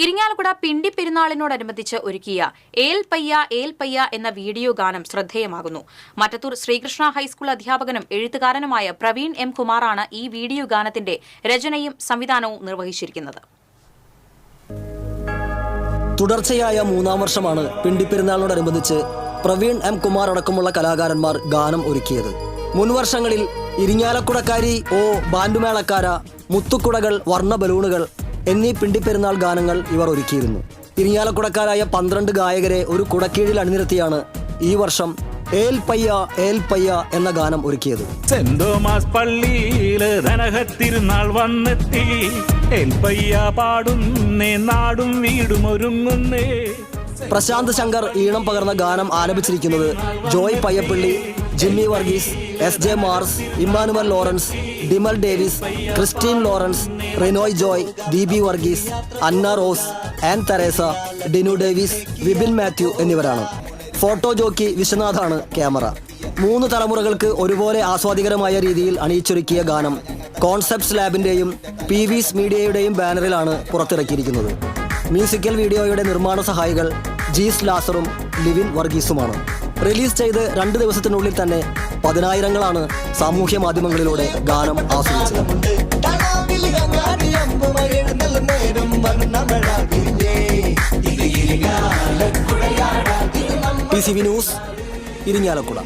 ഇരിങ്ങാലക്കുട പിണ്ടി പെരുന്നാളിനോടനുബന്ധിച്ച് ഒരുക്കിയ ഏൽ പയ്യ ഏൽ പയ്യ എന്ന വീഡിയോ ഗാനം ശ്രദ്ധേയമാകുന്നു. മറ്റത്തൂർ ശ്രീകൃഷ്ണ ഹൈസ്കൂൾ അധ്യാപകനും എഴുത്തുകാരനുമായ പ്രവീൺ എം കുമാറാണ് ഈ വീഡിയോ ഗാനത്തിന്റെ രചനയും സംവിധാനവും നിർവഹിച്ചിരിക്കുന്നത്. തുടർച്ചയായ മൂന്നാം വർഷമാണ് പിണ്ടിപ്പെരുന്നാളിനോടനുബന്ധിച്ച് പ്രവീൺ എം കുമാർ അടക്കമുള്ള കലാകാരന്മാർ ഗാനം ഒരുക്കിയത്. മുൻവർഷങ്ങളിൽ ഇരിഞ്ഞാലക്കുടക്കാരി ഓ ബാൻഡുമേളക്കാര മുത്തുക്കുടകൾ വർണ ബലൂണുകൾ എന്നീ പിണ്ടിപ്പെരുന്നാൾ ഗാനങ്ങൾ ഇവർ ഒരുക്കിയിരുന്നു. ഇരിങ്ങാലക്കുടക്കാരായ പന്ത്രണ്ട് ഗായകരെ ഒരു കുടക്കീഴിൽ അണിനിരത്തിയാണ് ഈ വർഷം ഏൽ പയ്യ ഏൽ പയ്യ എന്ന ഗാനം ഒരുക്കിയത്. സെന്റ് തോമസ് പള്ളിയിൽ ധനഹത്തിരുന്നാൾ വന്നെത്തി. പാടുന്നേ നാടും വീടും ഒരുങ്ങുന്നേ. പ്രശാന്ത് ശങ്കർ ഈണം പകർന്ന ഗാനം ആലപിച്ചിരിക്കുന്നത് Joy Payyappilly Jimmy Varghese S J Mars Emmanuel Lawrence Dimal Davis Christine Lawrence Rinoy Joy Deepi Varghese Anna Rose Ann Theresa Dinu Davis Vibin Mathew എന്നിവരാണ്. ഫോട്ടോ ജോക്കി വിശ്വനാഥാണ് ക്യാമറ. മൂന്ന് തലമുറകൾക്ക് ഒരുപോലെ ആസ്വാദികരമായ രീതിയിൽ അണിയിച്ചൊരുക്കിയ ഗാനം കോൺസെപ്റ്റ്സ് ലാബിന്റെയും പി വിസ് മീഡിയയുടെയും ബാനറിലാണ് പുറത്തിറക്കിയിരിക്കുന്നത്. മ്യൂസിക്കൽ വീഡിയോയുടെ നിർമ്മാണ സഹായികൾ ജീസ് ലാസറും ലിവിൻ വർഗീസുമാണ്. റിലീസ് ചെയ്ത് രണ്ട് ദിവസത്തിനുള്ളിൽ തന്നെ പതിനായിരങ്ങളാണ് സാമൂഹ്യ മാധ്യമങ്ങളിലൂടെ ഗാനം ആസ്വദിച്ചത്. P C V news Irinjalakuda.